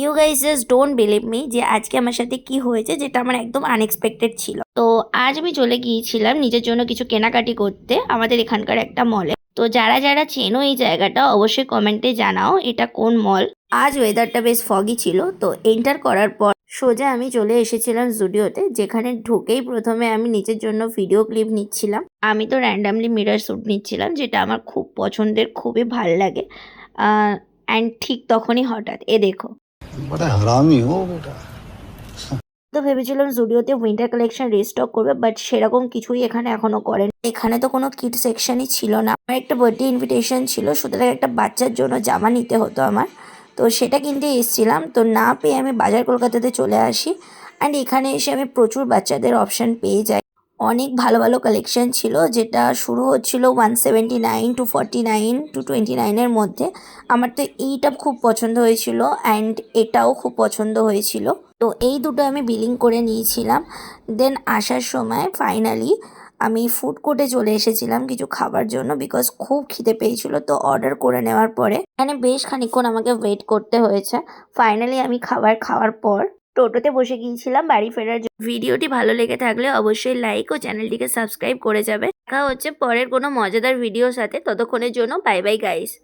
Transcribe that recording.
You guys just don't believe me যে আজকে আমার সাথে কি হয়েছে যেটা আমার একদম আনএক্সপেক্টেড ছিল। তো আজ আমি চলে গিয়েছিলাম নিজের জন্য কিছু কেনাকাটি করতে আমাদের এখানকার একটা মলে তো যারা যারা চেনো এই জায়গাটা অবশ্যই কমেন্টে জানাও এটা কোন মল আজ ওয়েদারটা বেশ ফগি ছিল, তো এন্টার করার পর সোজা আমি চলে এসেছিলাম স্টুডিওতে যেখানে ঢুকেই প্রথমে আমি নিজের জন্য ভিডিও ক্লিপ নিচ্ছিলাম। আমি তো র্যান্ডামলি মিরার শ্যুট নিচ্ছিলাম, যেটা আমার খুব পছন্দের, খুবই ভালো লাগে। অ্যান্ড ঠিক তখনই হঠাৎ, এ দেখো। বড় হারামি তো ভেবেছিলাম স্টুডিওতে উইন্টার কালেকশন রিস্টক করবে বাট সেরকম কিছুই এখানে এখনও করেন। এখানে তো কোনো কিট সেকশনই ছিল না। আমার একটা বার্থডে ইনভিটেশন ছিল, সুতরাং একটা বাচ্চার জন্য জামা নিতে হতো আমার। তো সেটা কিনতে এসেছিলাম, তো না পেয়ে আমি বাজার কলকাতাতে চলে আসি। অ্যান্ড এখানে এসে আমি প্রচুর বাচ্চাদের অপশান পেয়ে যাই। অনেক ভালো ভালো কালেকশন ছিল, যেটা শুরু হচ্ছিল one seventy nine two forty nine two twenty নাইনের মধ্যে। আমার তো এইটা খুব পছন্দ হয়েছিল অ্যান্ড এটাও খুব পছন্দ হয়েছিল। তো এই দুটো আমি বিলিং করে নিয়েছিলাম। দেন আসার সময় ফাইনালি আমি ফুড কোর্টে চলে এসেছিলাম কিছু খাবার জন্য বিকজ খুব খিদে পেয়েছিল, তো অর্ডার করে নেওয়ার পরে এখানে বেশ খানিক্ষণ আমাকে ওয়েট করতে হয়েছে। ফাইনালি আমি খাবার খাওয়ার পর টোটোতে বসে গিয়েছিলাম বাড়ি ফেরার জন্য। ভিডিওটি ভালো লেগে থাকলে অবশ্যই লাইক ও চ্যানেলটিকে সাবস্ক্রাইব করে যাবে। দেখা হচ্ছে পরের কোনো মজাদার ভিডিওর সাথে। ততক্ষণের জন্য বাই বাই গাইস